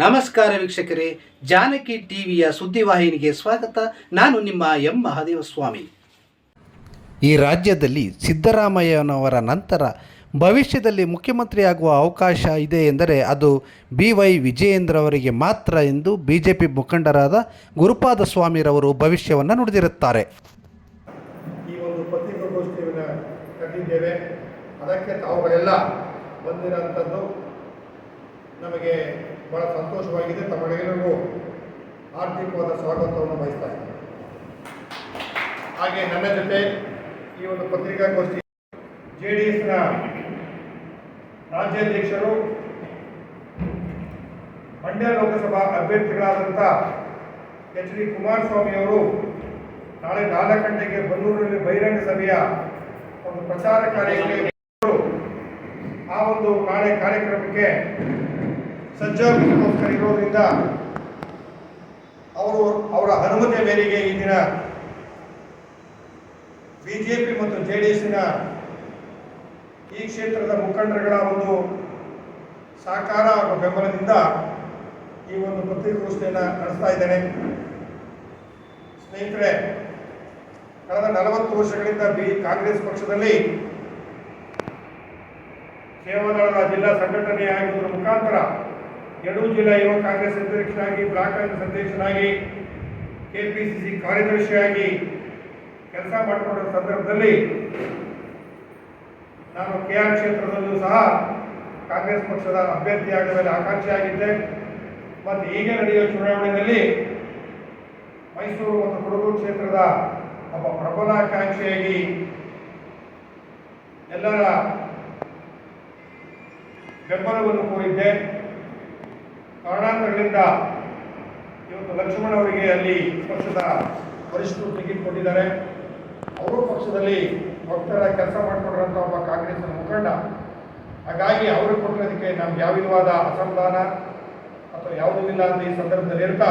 ನಮಸ್ಕಾರ ವೀಕ್ಷಕರೇ, ಜಾನಕಿ ಟಿವಿಯ ಸುದ್ದಿವಾಹಿನಿಗೆ ಸ್ವಾಗತ. ನಾನು ನಿಮ್ಮ ಎಂ. ಮಹಾದೇವ ಸ್ವಾಮಿ ಈ ರಾಜ್ಯದಲ್ಲಿ ಸಿದ್ದರಾಮಯ್ಯನವರ ನಂತರ ಭವಿಷ್ಯದಲ್ಲಿ ಮುಖ್ಯಮಂತ್ರಿಯಾಗುವ ಅವಕಾಶ ಇದೆ ಎಂದರೆ ಅದು ಬಿ ವೈ ವಿಜಯೇಂದ್ರ ಅವರಿಗೆ ಮಾತ್ರ ಎಂದು ಬಿ ಜೆ ಪಿ ಮುಖಂಡರಾದ ಗುರುಪಾದ ಸ್ವಾಮಿರವರು ಭವಿಷ್ಯವನ್ನು ನುಡಿದಿರುತ್ತಾರೆ. ಈ ಒಂದು ಪತ್ರಿಕಾಗೋಷ್ಠಿಯನ್ನು ಕಂಡಿದ್ದೇವೆ ಅದಕ್ಕೆ ತಾವುಗಳೆಲ್ಲ ಬಂದಿರೋಂಥದ್ದು ನಮಗೆ ಬಹಳ ಸಂತೋಷವಾಗಿದೆ. ತಮಗೆಲ್ಲರಿಗೂ ಆರ್ಥಿಕವಾದ ಸ್ವಾಗತವನ್ನು ಬಯಸ್ತಾ ಹಾಗೆ ನನ್ನ ಜೊತೆ ಈ ಒಂದು ಪತ್ರಿಕಾಗೋಷ್ಠಿ ಜೆ ಡಿ ಎಸ್ನ ರಾಜ್ಯಾಧ್ಯಕ್ಷರು, ಮಂಡ್ಯ ಲೋಕಸಭಾ ಅಭ್ಯರ್ಥಿಗಳಾದಂಥ ಎಚ್ ಡಿ ಕುಮಾರಸ್ವಾಮಿ ಅವರು ನಾಳೆ ನಾಲ್ಕು ಗಂಟೆಗೆ ಬನ್ನೂರಿನಲ್ಲಿ ಬಹಿರಂಗ ಸಭೆಯ ಒಂದು ಪ್ರಚಾರ ಕಾರ್ಯಕ್ಕೆ ಆ ಒಂದು ನಾಳೆ ಕಾರ್ಯಕ್ರಮಕ್ಕೆ ಸಜ್ಜಾಗೋಸ್ಕರ ಇರೋದ್ರಿಂದ ಅವರು ಅವರ ಅನುಮತಿ ಮೇರೆಗೆ ಈ ದಿನ ಬಿಜೆಪಿ ಮತ್ತು ಜೆ ಡಿ ಎಸ್ನ ಈ ಕ್ಷೇತ್ರದ ಮುಖಂಡರುಗಳ ಒಂದು ಸಹಕಾರ ಹಾಗೂ ಬೆಂಬಲದಿಂದ ಈ ಒಂದು ಪತ್ರಿಕಾಗೋಷ್ಠಿಯನ್ನು ನಡೆಸ್ತಾ ಇದ್ದೇನೆ. ಸ್ನೇಹಿತರೆ, ಕಳೆದ ನಲವತ್ತು ವರ್ಷಗಳಿಂದ ಬಿ ಕಾಂಗ್ರೆಸ್ ಪಕ್ಷದಲ್ಲಿ ಕೇವಲ ಜಿಲ್ಲಾ ಸಂಘಟನೆಯಾಗಿರುವುದರ ಮುಖಾಂತರ ಎರಡೂ ಜಿಲ್ಲಾ ಯುವ ಕಾಂಗ್ರೆಸ್ ಅಧ್ಯಕ್ಷರಾಗಿ, ಬ್ಲಾಕ್ ಕಾಂಗ್ರೆಸ್ ಸಿ ಸಿ ಕಾರ್ಯದರ್ಶಿಯಾಗಿ ಕೆಲಸ ಮಾಡಿಕೊಂಡ ಸಂದರ್ಭದಲ್ಲಿ ನಾನು ಕೆ ಆರ್ ಕ್ಷೇತ್ರದಲ್ಲೂ ಸಹ ಕಾಂಗ್ರೆಸ್ ಪಕ್ಷದ ಅಭ್ಯರ್ಥಿಯಾಗುವಲ್ಲಿ ಮೇಲೆ ಆಕಾಂಕ್ಷಿಯಾಗಿದ್ದೆ ಮತ್ತು ಈಗ ನಡೆಯುವ ಚುನಾವಣೆಯಲ್ಲಿ ಮೈಸೂರು ಮತ್ತು ಕೊಡಗು ಕ್ಷೇತ್ರದ ಒಬ್ಬ ಪ್ರಬಲ ಆಕಾಂಕ್ಷಿಯಾಗಿ ಎಲ್ಲರ ಬೆಂಬಲವನ್ನು ಕೋರಿದ್ದೆ. ಕಾರಣಾಂತರಗಳಿಂದ ಇವತ್ತು ಲಕ್ಷ್ಮಣ ಅವರಿಗೆ ಅಲ್ಲಿ ಪಕ್ಷದ ವರಿಷ್ಠರು ಟಿಕೆಟ್ ಕೊಟ್ಟಿದ್ದಾರೆ ಅವರು ಪಕ್ಷದಲ್ಲಿ ಭಕ್ತರ ಕೆಲಸ ಮಾಡಿಕೊಂಡಿರೋಂಥ ಒಬ್ಬ ಕಾಂಗ್ರೆಸ್ ಮುಖಂಡ. ಹಾಗಾಗಿ ಅವರು ಕೊಟ್ಟಿರೋದಕ್ಕೆ ನಮ್ಗೆ ಯಾವ ವಿಧವಾದ ಅಸಮಾಧಾನ ಅಥವಾ ಯಾವುದೂ ಇಲ್ಲ ಅಂತ ಈ ಸಂದರ್ಭದಲ್ಲಿ ಇರ್ತಾ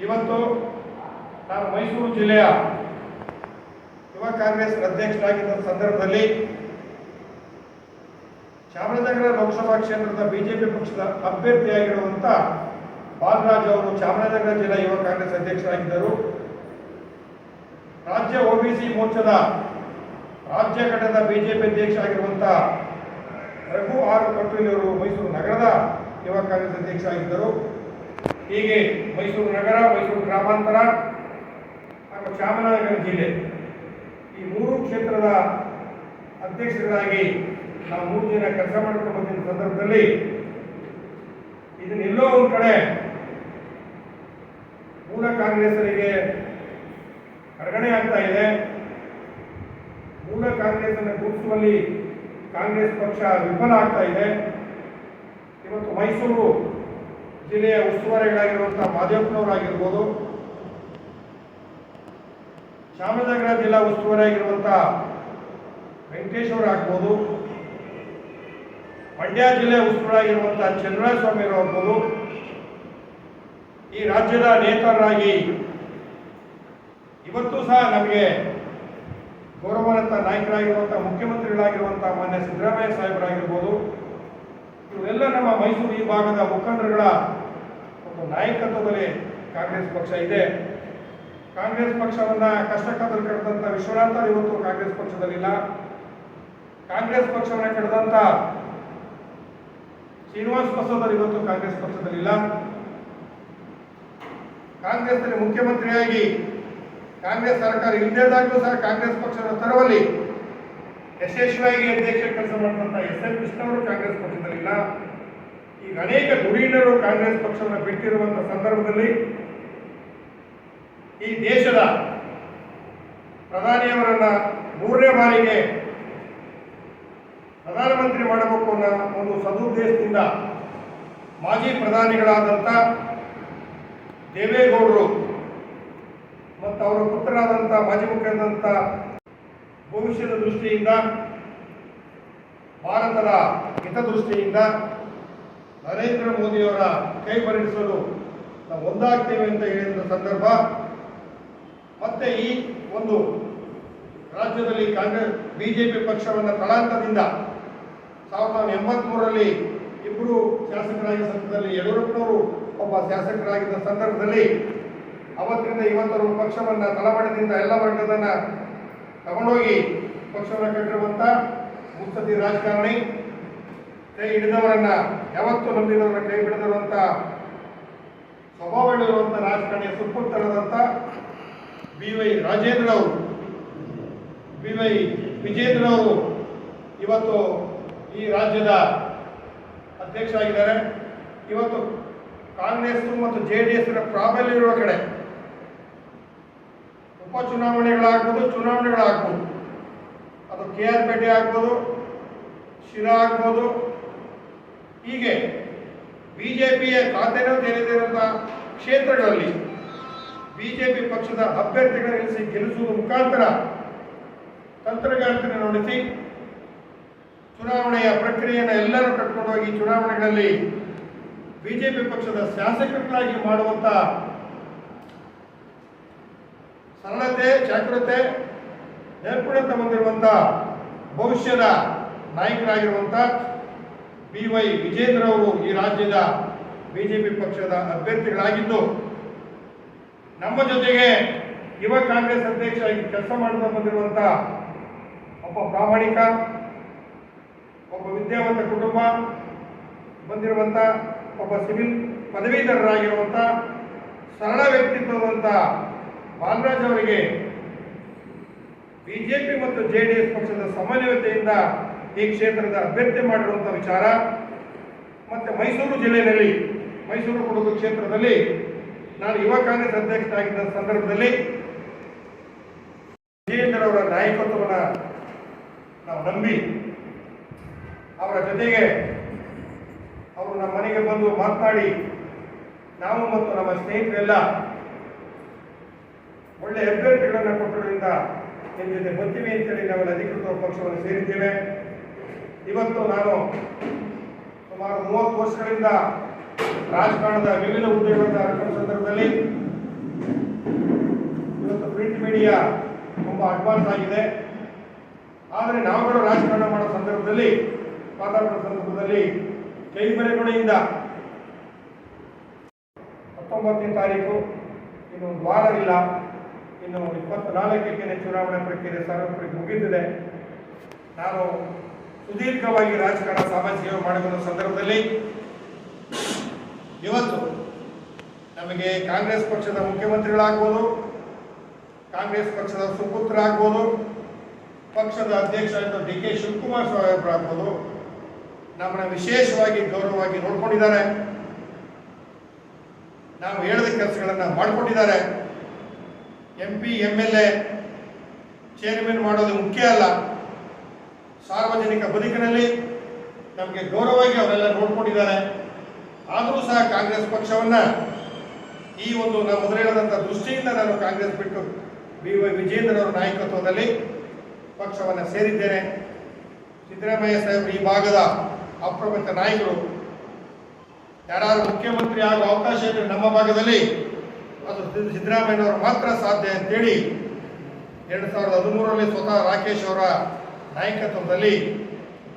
ಇವತ್ತು ನಾನು ಮೈಸೂರು ಜಿಲ್ಲೆಯ ಯುವ ಕಾಂಗ್ರೆಸ್ ಅಧ್ಯಕ್ಷರಾಗಿದ್ದ ಸಂದರ್ಭದಲ್ಲಿ ಚಾಮರಾಜನಗರ ಲೋಕಸಭಾ ಕ್ಷೇತ್ರದ ಬಿಜೆಪಿ ಪಕ್ಷದ ಅಭ್ಯರ್ಥಿಯಾಗಿರುವಂಥ ಬಾಲರಾಜ್ ಅವರು ಚಾಮರಾಜನಗರ ಜಿಲ್ಲಾ ಯುವ ಕಾಂಗ್ರೆಸ್ ಅಧ್ಯಕ್ಷರಾಗಿದ್ದರು. ರಾಜ್ಯ ಒಬಿಸಿ ಮೋರ್ಚಾದ ರಾಜ್ಯ ಘಟಕದ ಬಿಜೆಪಿ ಅಧ್ಯಕ್ಷ ಆಗಿರುವಂಥ ರಘು ಆರ್ ಕಟೀಲ್ ಅವರು ಮೈಸೂರು ನಗರದ ಯುವ ಕಾಂಗ್ರೆಸ್ ಅಧ್ಯಕ್ಷರಾಗಿದ್ದರು ಹೀಗೆ ಮೈಸೂರು ನಗರ, ಮೈಸೂರು ಗ್ರಾಮಾಂತರ ಹಾಗೂ ಚಾಮರಾಜನಗರ ಜಿಲ್ಲೆ ಈ ಮೂರು ಕ್ಷೇತ್ರದ ಅಧ್ಯಕ್ಷರಾಗಿ ನಾವು ಮೂರು ಜನ ಕೆಲಸ ಮಾಡ್ಕೊಂಡು ಬಂದಿದ್ದ ಸಂದರ್ಭದಲ್ಲಿ ಇದನ್ನೆಲ್ಲೋ ಒಂದು ಕಡೆ ಮೂಲ ಕಾಂಗ್ರೆಸ್ಸರಿಗೆ ಕಡಗಣೆ ಆಗ್ತಾ ಇದೆ. ಮೂಲ ಕಾಂಗ್ರೆಸ್ ಅನ್ನು ಗುರುತಿಸುವಲ್ಲಿ ಕಾಂಗ್ರೆಸ್ ಪಕ್ಷ ವಿಫಲ ಆಗ್ತಾ ಇದೆ. ಇವತ್ತು ಮೈಸೂರು ಜಿಲ್ಲೆಯ ಉಸ್ತುವಾರಿಗಳಾಗಿರುವಂತಹ ಮಾದೇವಪ್ಪನವರಾಗಿರ್ಬೋದು, ಚಾಮರಾಜನಗರ ಜಿಲ್ಲಾ ಉಸ್ತುವಾರಿಯಾಗಿರುವಂಥ ವೆಂಕಟೇಶ್ ಆಗ್ಬೋದು ಮಂಡ್ಯ ಜಿಲ್ಲೆ ಉಸ್ತುವಾಗಿರುವಂತಹ ಚಂದ್ರಸ್ವಾಮಿ ಆಗ್ಬೋದು ಈ ರಾಜ್ಯದ ನೇತಾರರಾಗಿ ಇವತ್ತು ಸಹ ನಮಗೆ ಗೌರವಾನ್ವಿತ ನಾಯಕರಾಗಿರುವಂಥ ಮುಖ್ಯಮಂತ್ರಿಗಳಾಗಿರುವಂಥ ಮಾನ್ಯ ಸಿದ್ದರಾಮಯ್ಯ ಸಾಹೇಬರಾಗಿರ್ಬೋದು, ಇವರೆಲ್ಲ ನಮ್ಮ ಮೈಸೂರು ಈ ಭಾಗದ ಮುಖಂಡರುಗಳ ಒಂದು ನಾಯಕತ್ವದಲ್ಲಿ ಕಾಂಗ್ರೆಸ್ ಪಕ್ಷ ಇದೆ. ಕಾಂಗ್ರೆಸ್ ಪಕ್ಷವನ್ನ ಕಷ್ಟಕದಲ್ಲಿ ಕಳೆದಂಥ ವಿಶ್ವನಾಥ ಇವತ್ತು ಕಾಂಗ್ರೆಸ್ ಪಕ್ಷದಲ್ಲಿಲ್ಲ. ಕಾಂಗ್ರೆಸ್ ಪಕ್ಷವನ್ನ ಕಳೆದಂಥ ಶ್ರೀನಿವಾಸ್ ಪಕ್ಷದಲ್ಲಿ ಇವತ್ತು ಕಾಂಗ್ರೆಸ್ ಪಕ್ಷದಲ್ಲಿಲ್ಲ ಕಾಂಗ್ರೆಸ್ನಲ್ಲಿ ಮುಖ್ಯಮಂತ್ರಿಯಾಗಿ ಕಾಂಗ್ರೆಸ್ ಸರ್ಕಾರ ಇಲ್ಲದೇದಾಗಲೂ ಸಹ ಕಾಂಗ್ರೆಸ್ ಪಕ್ಷದ ತರವಲ್ಲಿ ಯಶಸ್ವಿಯಾಗಿ ಅಧ್ಯಕ್ಷ ಕೆಲಸ ಮಾಡಿದಂಥ ಎಸ್ ಕೃಷ್ಣ ಅವರು ಕಾಂಗ್ರೆಸ್ ಪಕ್ಷದಲ್ಲಿಲ್ಲ ಈಗ ಅನೇಕ ಧುರೀಣರು ಕಾಂಗ್ರೆಸ್ ಪಕ್ಷವನ್ನು ಬಿಟ್ಟಿರುವಂಥ ಸಂದರ್ಭದಲ್ಲಿ ಈ ದೇಶದ ಪ್ರಧಾನಿಯವರನ್ನ ಮೂರನೇ ಬಾರಿಗೆ ಪ್ರಧಾನಮಂತ್ರಿ ಮಾಡಬೇಕು ಅನ್ನೋ ಒಂದು ಸದುದ್ದೇಶದಿಂದ ಮಾಜಿ ಪ್ರಧಾನಿಗಳಾದಂಥ ದೇವೇಗೌಡರು ಮತ್ತು ಅವರ ಪುತ್ರರಾದಂಥ ಮಾಜಿ ಮುಖ್ಯರಾದಂಥ ಭವಿಷ್ಯದ ದೃಷ್ಟಿಯಿಂದ, ಭಾರತದ ಹಿತದೃಷ್ಟಿಯಿಂದ ನರೇಂದ್ರ ಮೋದಿಯವರ ಕೈ ಬರೆಸಲು ನಾವು ಒಂದಾಗ್ತೇವೆ ಅಂತ ಹೇಳಿದ ಸಂದರ್ಭ. ಮತ್ತೆ ಈ ಒಂದು ರಾಜ್ಯದಲ್ಲಿ ಕಾಂಗ್ರೆಸ್, ಬಿಜೆಪಿ ಪಕ್ಷವನ್ನು ತಳಾಂತದಿಂದ ಸಾವಿರದ ಎಂಬತ್ಮೂರರಲ್ಲಿ ಇಬ್ಬರು ಶಾಸಕರಾಗಿದ್ದ ಸಂದರ್ಭದಲ್ಲಿ, ಯಡಿಯೂರಪ್ಪನವರು ಒಬ್ಬ ಶಾಸಕರಾಗಿದ್ದ ಸಂದರ್ಭದಲ್ಲಿ ಅವತ್ತಿನಿಂದ ಇವತ್ತರ ಪಕ್ಷವನ್ನು ತಳಮಟ್ಟದಿಂದ ಎಲ್ಲ ವರ್ಗದನ್ನ ತಗೊಂಡೋಗಿ ಪಕ್ಷವನ್ನು ಕಟ್ಟಿರುವಂಥ ಮುತ್ಸದಿ ರಾಜಕಾರಣಿ, ಕೈ ಹಿಡಿದವರನ್ನು ಯಾವತ್ತೂ ನಂಬಿದವರನ್ನ ಕೈ ಹಿಡಿದಿರುವಂಥ ಸ್ವಭಾವಗಳಿರುವಂಥ ರಾಜಕಾರಣಿಯ ಸುತ್ತಮುತ್ತಲಾದಂಥ ಬಿ ವೈ ರಾಜೇಂದ್ರ ಅವರು ಬಿ ವೈ ವಿಜೇಂದ್ರ ಅವರು ಇವತ್ತು ಈ ರಾಜ್ಯದ ಅಧ್ಯಕ್ಷ ಆಗಿದ್ದಾರೆ ಇವತ್ತು ಕಾಂಗ್ರೆಸ್ ಮತ್ತು ಜೆ ಡಿ ಎಸ್ ಪ್ರಾಬಲ್ಯ ಇರುವ ಕಡೆ ಉಪಚುನಾವಣೆಗಳಾಗ್ಬೋದು, ಚುನಾವಣೆಗಳಾಗ್ಬೋದು. ಅದು ಕೆ ಆರ್ ಪೇಟೆ ಆಗ್ಬೋದು, ಶಿರಾ ಆಗ್ಬೋದು. ಹೀಗೆ ಬಿಜೆಪಿಯ ಖಾತೆನೂ ತೆರೆದಿರುವಂಥ ಕ್ಷೇತ್ರಗಳಲ್ಲಿ ಬಿಜೆಪಿ ಪಕ್ಷದ ಅಭ್ಯರ್ಥಿಗಳ ನಿಲ್ಲಿಸಿ ಗೆಲ್ಲಿಸುವ ಮುಖಾಂತರ ತಂತ್ರಗಾರಿಕೆ ನಡೆಸಿ ಚುನಾವಣೆಯ ಪ್ರಕ್ರಿಯೆಯನ್ನು ಎಲ್ಲರೂ ಕಟ್ಕೊಂಡು ಹೋಗಿ ಚುನಾವಣೆಗಳಲ್ಲಿ ಬಿಜೆಪಿ ಪಕ್ಷದ ಶಾಸಕರುಗಳಾಗಿ ಮಾಡುವಂತ ಸರಳತೆ, ಜಾಗೃತೆ, ನೈಪುಣ್ಯತೆ ಹೊಂದಿರುವಂತ ಭವಿಷ್ಯದ ನಾಯಕರಾಗಿರುವಂತ ಬಿ ವೈ ವಿಜೇಂದ್ರ ಅವರು ಈ ರಾಜ್ಯದ ಬಿಜೆಪಿ ಪಕ್ಷದ ಅಭ್ಯರ್ಥಿಗಳಾಗಿದ್ದು, ನಮ್ಮ ಜೊತೆಗೆ ಯುವ ಕಾಂಗ್ರೆಸ್ ಅಧ್ಯಕ್ಷರಾಗಿ ಕೆಲಸ ಮಾಡುತ್ತಾ ಬಂದಿರುವಂತ ಒಬ್ಬ ಪ್ರಾಮಾಣಿಕ ಒಬ್ಬ ವಿದ್ಯಾವಂತ ಕುಟುಂಬ ಬಂದಿರುವಂಥ ಒಬ್ಬ ಸಿವಿಲ್ ಪದವೀಧರರಾಗಿರುವಂಥ ಸರಳ ವ್ಯಕ್ತಿತ್ವದಂಥ ಬಾಲರಾಜ್ ಅವರಿಗೆ ಬಿಜೆಪಿ ಮತ್ತು ಜೆ ಡಿ ಎಸ್ ಪಕ್ಷದ ಸಮನ್ವಯತೆಯಿಂದ ಈ ಕ್ಷೇತ್ರದ ಅಭ್ಯರ್ಥಿ ಮಾಡಿರುವಂಥ ವಿಚಾರ. ಮತ್ತು ಮೈಸೂರು ಜಿಲ್ಲೆಯಲ್ಲಿ, ಮೈಸೂರು ಕೊಡಗು ಕ್ಷೇತ್ರದಲ್ಲಿ ನಾನು ಯುವ ಕಾಂಗ್ರೆಸ್ ಅಧ್ಯಕ್ಷರಾಗಿದ್ದ ಸಂದರ್ಭದಲ್ಲಿ ವಿಜಯೇಂದ್ರ ಅವರ ನಾಯಕತ್ವವನ್ನು ನಾವು ನಂಬಿ ಅವರ ಜೊತೆಗೆ ಅವರು ನಮ್ಮ ಮನೆಗೆ ಬಂದು ಮಾತನಾಡಿ, ನಾವು ಮತ್ತು ನಮ್ಮ ಸ್ನೇಹಿತರೆಲ್ಲ ಒಳ್ಳೆ ಅಭ್ಯರ್ಥಿಗಳನ್ನು ಕೊಟ್ಟರಿಂದ ನಿಮ್ಮ ಜೊತೆ ಬರ್ತೀವಿ ಅಂತೇಳಿ ನಾವೆಲ್ಲ ಅಧಿಕೃತ ಪಕ್ಷವನ್ನು ಸೇರಿದ್ದೇವೆ. ಇವತ್ತು ನಾನು ಸುಮಾರು ಮೂವತ್ತು ವರ್ಷಗಳಿಂದ ರಾಜಕಾರಣದ ವಿವಿಧ ಹುದ್ದೆಗಳನ್ನು ಅರ್ಪಿಸುವ ಸಂದರ್ಭದಲ್ಲಿ ಇವತ್ತು ಪ್ರಿಂಟ್ ಮೀಡಿಯಾ ತುಂಬ ಅಡ್ವಾನ್ಸ್ ಆಗಿದೆ. ಆದರೆ ನಾವುಗಳು ರಾಜಕಾರಣ ಮಾಡೋ ಸಂದರ್ಭದಲ್ಲಿ ಮಾತಾಡೋ ಸಂದರ್ಭದಲ್ಲಿ ಕೈಬೆರಗುಣಿಯಿಂದ ಹತ್ತೊಂಬತ್ತನೇ ತಾರೀಕು, ಇನ್ನು ಒಂದು ವಾರವಿಲ್ಲ. ಇನ್ನು ಇಪ್ಪತ್ನಾಲ್ಕಕ್ಕೆ ಚುನಾವಣಾ ಪ್ರಕ್ರಿಯೆ ಸಾರ್ವತ್ರಿಕ ಮುಗಿದಿದೆ ನಾನು ಸುದೀರ್ಘವಾಗಿ ರಾಜಕಾರಣ ಸಾಮಾಜಿಕ ಸೇವೆ ಮಾಡಿದ ಸಂದರ್ಭದಲ್ಲಿ ಇವತ್ತು ನಮಗೆ ಕಾಂಗ್ರೆಸ್ ಪಕ್ಷದ ಮುಖ್ಯಮಂತ್ರಿಗಳಾಗ್ಬೋದು, ಕಾಂಗ್ರೆಸ್ ಪಕ್ಷದ ಸುಪುತ್ರ ಆಗ್ಬೋದು ಪಕ್ಷದ ಅಧ್ಯಕ್ಷ ಡಿ ಕೆ ಶಿವಕುಮಾರ್ ಸಾಹೇಬರಾಗ್ಬೋದು ನಮ್ಮನ್ನ ವಿಶೇಷವಾಗಿ ಗೌರವವಾಗಿ ನೋಡ್ಕೊಂಡಿದ್ದಾರೆ. ನಾವು ಹೇಳಿದ ಕೆಲಸಗಳನ್ನು ಮಾಡಿಕೊಂಡಿದ್ದಾರೆ. M P M L A chairman ಮಾಡೋದು ಮುಖ್ಯ ಅಲ್ಲ. ಸಾರ್ವಜನಿಕ ಬದುಕಿನಲ್ಲಿ ನಮಗೆ ಗೌರವವಾಗಿ ಅವರೆಲ್ಲ ನೋಡ್ಕೊಂಡಿದ್ದಾರೆ. ಆದರೂ ಸಹ ಕಾಂಗ್ರೆಸ್ ಪಕ್ಷವನ್ನ ಈ ಒಂದು ನಾವು ಮೊದಲು ಹೇಳಿದಂಥ ದೃಷ್ಟಿಯಿಂದ ನಾನು ಕಾಂಗ್ರೆಸ್ ಬಿಟ್ಟು ಬಿ ವೈ ವಿಜೇಂದ್ರ ಅವರ ನಾಯಕತ್ವದಲ್ಲಿ ಪಕ್ಷವನ್ನು ಸೇರಿದ್ದೇನೆ. ಸಿದ್ದರಾಮಯ್ಯ ಸಾಹೇಬರು ಈ ಭಾಗದ ಅಪ್ರಮುಖ ನಾಯಕರು ಯಾರು ಮುಖ್ಯಮಂತ್ರಿ ಆಗುವ ಅವಕಾಶ ಇದ್ರೆ ನಮ್ಮ ಭಾಗದಲ್ಲಿ, ಅದು ಸಿದ್ದ- ಸಿದ್ದರಾಮಯ್ಯನವರು ಮಾತ್ರ ಸಾಧ್ಯ ಅಂತೇಳಿ ಎರಡು ಸಾವಿರದ ಹದಿಮೂರರಲ್ಲಿ ಸ್ವತಃ ರಾಕೇಶ್ ಅವರ ನಾಯಕತ್ವದಲ್ಲಿ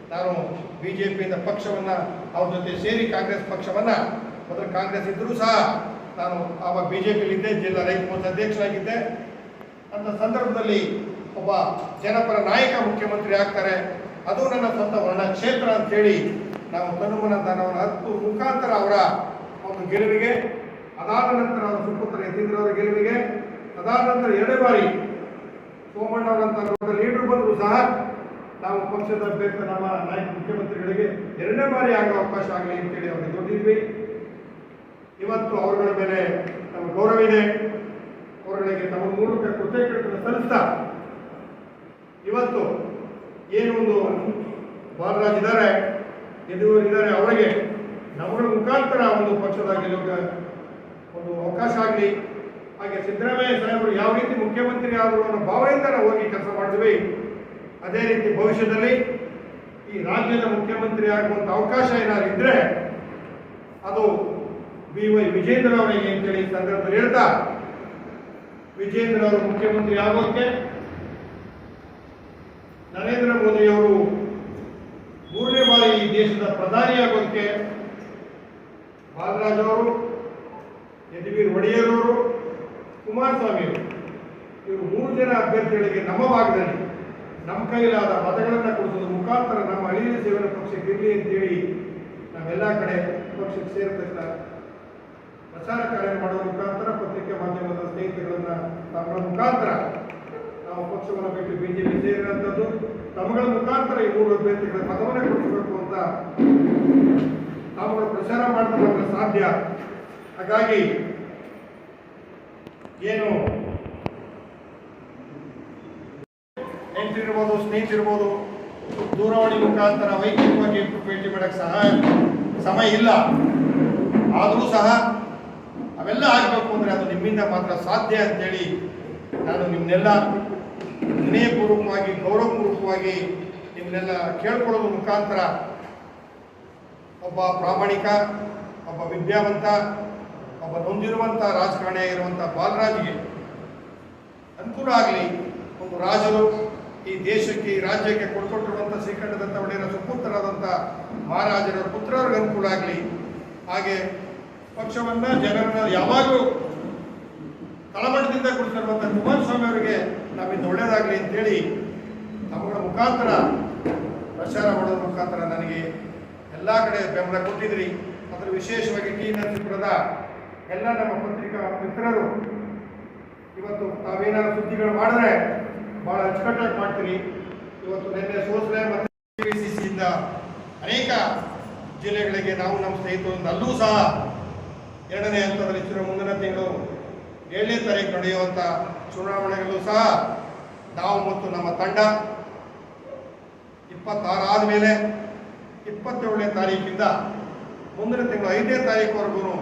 ನಾನು ಬಿ ಜೆ ಪಿಯಿಂದ ಪಕ್ಷವನ್ನು, ಅವ್ರ ಜೊತೆ ಸೇರಿ ಕಾಂಗ್ರೆಸ್ ಪಕ್ಷವನ್ನು, ಮೊದಲು ಕಾಂಗ್ರೆಸ್ ಇದ್ದರೂ ಸಹ ನಾನು ಆವಾಗ ಬಿ ಜೆ ಜಿಲ್ಲಾ ರೈತ ಮೋರ್ಚಾ ಅಧ್ಯಕ್ಷರಾಗಿದ್ದೆ. ಅಂತ ಸಂದರ್ಭದಲ್ಲಿ ಒಬ್ಬ ಜನಪರ ನಾಯಕ ಮುಖ್ಯಮಂತ್ರಿ ಆಗ್ತಾರೆ. ಅದು ನನ್ನ ಸ್ವಂತ ವರ್ಣ ಕ್ಷೇತ್ರ ಅಂತೇಳಿ ನಾವು ಕನುಮನ ದಾನವನ್ನು ಹತ್ತು ಮುಖಾಂತರ ಅವರ ಒಂದು ಗೆಲುವಿಗೆ, ಅದಾದ ನಂತರ ಅವರ ಸುಪುತ್ರ ಯತೀಂದ್ರವರ ಗೆಲುವಿಗೆ ಅದಾದ ನಂತರ ಎರಡೇ ಬಾರಿ ಸೋಮಣ್ಣ ಅವರಂತ ದೊಡ್ಡ ಲೀಡರ್ ಬಂದರೂ ಸಹ ನಾವು ಪಕ್ಷದ ಅಭ್ಯರ್ಥಿ, ನಮ್ಮ ನಾಯಕ ಮುಖ್ಯಮಂತ್ರಿಗಳಿಗೆ ಎರಡನೇ ಬಾರಿ ಆಗೋ ಅವಕಾಶ ಆಗಲಿ ಅಂತೇಳಿ ಅವ್ರಿಗೆ ದುಡ್ಡಿದ್ವಿ ಇವತ್ತು ಅವರುಗಳ ಮೇಲೆ ನಮ್ಮ ಗೌರವ ಇದೆ. ಅವರುಗಳಿಗೆ ತಮ್ಮ ಮೂಲಕ ಕೃತಜ್ಞತೆ ಸಲ್ಲಿಸ್ತಾ, ಇವತ್ತು ಏನು ಒಂದು ಬಾಲರಾಜ್ ಇದ್ದಾರೆ ಇದ್ದಾರೆ ಅವರಿಗೆ ನಮ್ಮ ಮುಖಾಂತರ ಒಂದು ಪಕ್ಷದ ಗೆಲುವಿಗೆ ಒಂದು ಅವಕಾಶ ಆಗಲಿ. ಹಾಗೆ ಸಿದ್ದರಾಮಯ್ಯ ಸಾಹೇಬರು ಯಾವ ರೀತಿ ಮುಖ್ಯಮಂತ್ರಿ ಆದರು ಅನ್ನೋ ಭಾವನೆಯಿಂದ ನಾವು ಹೋಗಿ ಕೆಲಸ ಮಾಡ್ತೀವಿ ಅದೇ ರೀತಿ ಭವಿಷ್ಯದಲ್ಲಿ ಈ ರಾಜ್ಯದ ಮುಖ್ಯಮಂತ್ರಿ ಆಗುವಂಥ ಅವಕಾಶ ಏನಾದ್ರು ಇದ್ರೆ ಅದು ಬಿ ವೈ ವಿಜೇಂದ್ರ ಅವರಿಗೆ ಅಂತೇಳಿ ಸಂದರ್ಭದಲ್ಲಿ ಹೇಳ್ತಾ, ವಿಜೇಂದ್ರ ಅವರು ಮುಖ್ಯಮಂತ್ರಿ ಆಗೋಕ್ಕೆ ನರೇಂದ್ರ ಮೋದಿಯವರು ಮೂರನೇ ಬಾರಿ ಈ ದೇಶದ ಪ್ರಧಾನಿಯಾಗೋದಕ್ಕೆ ಬಾಲರಾಜ್ ಅವರು ಯದುವೀರ್ ಒಡೆಯರ್ ಅವರು ಕುಮಾರಸ್ವಾಮಿ ಅವರು, ಇವರು ಮೂರು ಜನ ಅಭ್ಯರ್ಥಿಗಳಿಗೆ ನಮ್ಮ ಭಾಗದಲ್ಲಿ ನಮ್ಮ ಕೈಲಾದ ಮತಗಳನ್ನು ಕೊಡಿಸೋದ್ರ ಮುಖಾಂತರ ನಮ್ಮ ಅಳಿಯ ಸೇವನ ಪಕ್ಷಕ್ಕೆ ಇರಲಿ ಅಂತೇಳಿ ನಾವೆಲ್ಲ ಕಡೆ ಪಕ್ಷಕ್ಕೆ ಸೇರ್ತಕ್ಕ ಪ್ರಚಾರ ಕಾರ್ಯ ಮಾಡೋ ಮುಖಾಂತರ ಪತ್ರಿಕೆ ಮಾಧ್ಯಮದ ಸ್ನೇಹಿತರನ್ನ ತಮ್ಮ ಮುಖಾಂತರ ನಾವು ಪಕ್ಷವನ್ನು ಬಿಟ್ಟು ಬಿಜೆಪಿ ಸೇರಿದಂಥದ್ದು ತಮಗಳ ಮುಖಾಂತರ ಈ ಮೂರು ಅಭ್ಯರ್ಥಿಗಳ ಮತವನ್ನೇ ಕೊಡಿಸಬೇಕು ಅಂತ ತಾವುಗಳು ಪ್ರಚಾರ ಮಾಡಿದ್ರೆ ಸಾಧ್ಯ. ಹಾಗಾಗಿ ಏನು? ನೆಂಟಿರ್ಬೋದು ಸ್ನೇಹಿತರಿರ್ಬೋದು ದೂರವಾಣಿ ಮುಖಾಂತರ ವೈಯಕ್ತಿಕವಾಗಿ ಭೇಟಿ ಮಾಡಕ್ಕೆ ಸಹಾಯ ಸಮಯ ಇಲ್ಲ. ಆದರೂ ಸಹ ಅವೆಲ್ಲ ಆಗಬೇಕು ಅಂದರೆ ಅದು ನಿಮ್ಮಿಂದ ಮಾತ್ರ ಸಾಧ್ಯ ಅಂತೇಳಿ ನಾನು ನಿಮ್ಮನ್ನೆಲ್ಲ ವಿನಯಪೂರ್ವಕವಾಗಿ ಗೌರವಪೂರ್ವಕವಾಗಿ ನಿಮ್ಮನ್ನೆಲ್ಲ ಕೇಳ್ಕೊಳ್ಳೋದ್ರ ಮುಖಾಂತರ ಒಬ್ಬ ಪ್ರಾಮಾಣಿಕ, ಒಬ್ಬ ವಿದ್ಯಾವಂತ, ಒಬ್ಬ ನೊಂದಿರುವಂಥ ರಾಜಕಾರಣಿ ಆಗಿರುವಂಥ ಬಾಲರಾಜ್ಗೆ ಅನುಕೂಲ ಆಗಲಿ, ಒಂದು ರಾಜರು ಈ ದೇಶಕ್ಕೆ, ಈ ರಾಜ್ಯಕ್ಕೆ ಕೊಡ್ಕೊಟ್ಟಿರುವಂಥ ಶ್ರೀಕಂಠದತ್ತ ಒಡೆಯರ ಸುಪುತ್ರರಾದಂಥ ಮಹಾರಾಜರ ಪುತ್ರರಿಗೆ ಅನುಕೂಲ ಆಗಲಿ. ಹಾಗೆ ಪಕ್ಷವನ್ನು, ಜನರನ್ನು ಯಾವಾಗಲೂ ತಳಮಟ್ಟದಿಂದ ಕೊಡ್ತಿರುವಂಥ ಕುಮಾರಸ್ವಾಮಿ ಅವರಿಗೆ ನಾವಿಂದ ಒಳ್ಳೆಯದಾಗಲಿ ಅಂತೇಳಿ ತಮ್ಮಗಳ ಮುಖಾಂತರ ಪ್ರಚಾರ ಮಾಡೋದ್ರ ಮುಖಾಂತರ ನನಗೆ ಎಲ್ಲ ಕಡೆ ಬೆಂಬಲ ಕೊಟ್ಟಿದ್ರಿ ಅದರ ವಿಶೇಷವಾಗಿ ಟಿ ನರಸೀಪುರದ ಎಲ್ಲ ನಮ್ಮ ಪತ್ರಿಕಾ ಮಿತ್ರರು, ಇವತ್ತು ತಾವೇನಾದ್ರು ಸುದ್ದಿಗಳು ಮಾಡಿದ್ರೆ ಭಾಳ ಅಚ್ಚುಕಟ್ಟಾಗಿ ಮಾಡ್ತೀರಿ. ಇವತ್ತು ನಿನ್ನೆ ಸೋಸಲೆ ಮತ್ತು ಅನೇಕ ಜಿಲ್ಲೆಗಳಿಗೆ ನಾವು ನಮ್ಮ ಸ್ನೇಹಿತರು ಅಲ್ಲೂ ಸಹ ಎರಡನೇ ಹಂತದಲ್ಲಿ ಮುಂದಿನ ತಿಂಗಳು ಏಳನೇ ತಾರೀಕು ನಡೆಯುವಂಥ ಚುನಾವಣೆಗಳಲ್ಲೂ ಸಹ ನಾವು ಮತ್ತು ನಮ್ಮ ತಂಡ. ಇಪ್ಪತ್ತಾರು ಆದಮೇಲೆ ಇಪ್ಪತ್ತೇಳನೇ ತಾರೀಕಿಂದ ಮುಂದಿನ ತಿಂಗಳು ಐದನೇ ತಾರೀಕುವರೆಗೂ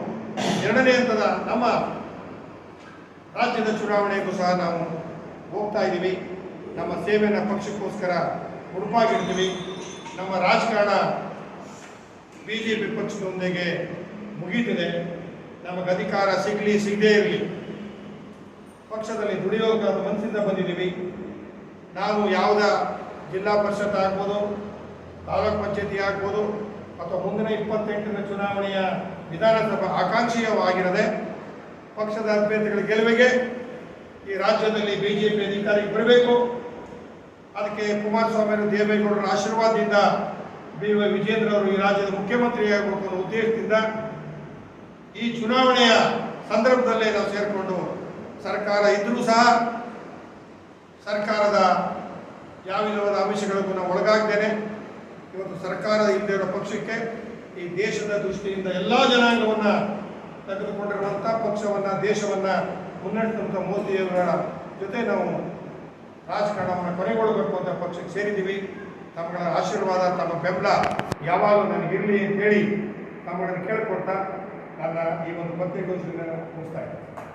ಎರಡನೇ ಹಂತದ ನಮ್ಮ ರಾಜ್ಯದ ಚುನಾವಣೆಗೂ ಸಹ ನಾವು ಹೋಗ್ತಾ ಇದ್ದೀವಿ. ನಮ್ಮ ಸೇವೆಯನ್ನು ಪಕ್ಷಕ್ಕೋಸ್ಕರ ಉಡುಪಾಗಿರ್ತೀವಿ ನಮ್ಮ ರಾಜಕಾರಣ ಬಿ ಜೆ ಪಿ ಪಕ್ಷದೊಂದಿಗೆ ಮುಗೀತಿದೆ ನಮಗೆ ಅಧಿಕಾರ ಸಿಗಲಿ, ಸಿಗದೇ ಇರಲಿ. ಪಕ್ಷದಲ್ಲಿ ದುಡಿಯೋಕೆ ಮನಸ್ಸಿಂದ ಬಂದಿದ್ದೀವಿ. ನಾವು ಯಾವುದ ಜಿಲ್ಲಾ ಪರಿಷತ್ ಆಗ್ಬೋದು, ತಾಲೂಕ್ ಪಂಚಾಯತಿ ಆಗ್ಬೋದು, ಅಥವಾ ಮುಂದಿನ ಇಪ್ಪತ್ತೆಂಟರ ಚುನಾವಣೆಯ ವಿಧಾನಸಭಾ ಆಕಾಂಕ್ಷೀಯವಾಗಿರದೆ ಪಕ್ಷದ ಅಭ್ಯರ್ಥಿಗಳ ಗೆಲುವಿಗೆ ಈ ರಾಜ್ಯದಲ್ಲಿ ಬಿ ಜೆ ಪಿ ಅಧಿಕಾರಿಗೆ ಬರಬೇಕು. ಅದಕ್ಕೆ ಕುಮಾರಸ್ವಾಮಿ ದೇವೇಗೌಡರ ಆಶೀರ್ವಾದದಿಂದ ಬಿ ವೈ ವಿಜೇಂದ್ರ ಅವರು ಈ ರಾಜ್ಯದ ಮುಖ್ಯಮಂತ್ರಿ ಆಗಬೇಕು ಅನ್ನೋ ಉದ್ದೇಶದಿಂದ ಈ ಚುನಾವಣೆಯ ಸಂದರ್ಭದಲ್ಲೇ ನಾವು ಸೇರಿಕೊಂಡು ಸರ್ಕಾರ ಇದ್ದರೂ ಸಹ ಸರ್ಕಾರದ ಯಾವಿಲ್ಲವಾದ ಅಂಶಗಳಿಗೂ ನಾವು ಒಳಗಾಗ್ತೇನೆ ಇವತ್ತು ಸರ್ಕಾರ ಇಲ್ಲದೆ ಇರೋ ಪಕ್ಷಕ್ಕೆ ಈ ದೇಶದ ದೃಷ್ಟಿಯಿಂದ ಎಲ್ಲ ಜನಾಂಗವನ್ನು ತೆಗೆದುಕೊಂಡಿರುವಂಥ ಪಕ್ಷವನ್ನು, ದೇಶವನ್ನು ಮುನ್ನಡೆಸಿದಂಥ ಮೋದಿಯವರ ಜೊತೆ ನಾವು ರಾಜಕಾರಣವನ್ನು ಕೊನೆಗೊಳ್ಳಬೇಕು ಅಂತ ಪಕ್ಷಕ್ಕೆ ಸೇರಿದ್ದೀವಿ. ತಮ್ಮಗಳ ಆಶೀರ್ವಾದ, ತಮ್ಮ ಬೆಂಬಲ ಯಾವಾಗಲೂ ನನಗಿರಲಿ ಅಂತ ಹೇಳಿ ತಮ್ಮಗಳನ್ನು ಕೇಳಿಕೊಡ್ತಾ ನನ್ನ ಈ ಒಂದು ಪತ್ರಿಕೋಷ್ಠಿಯನ್ನು ಮುಗಿಸ್ತಾ ಇದ್ದೀನಿ.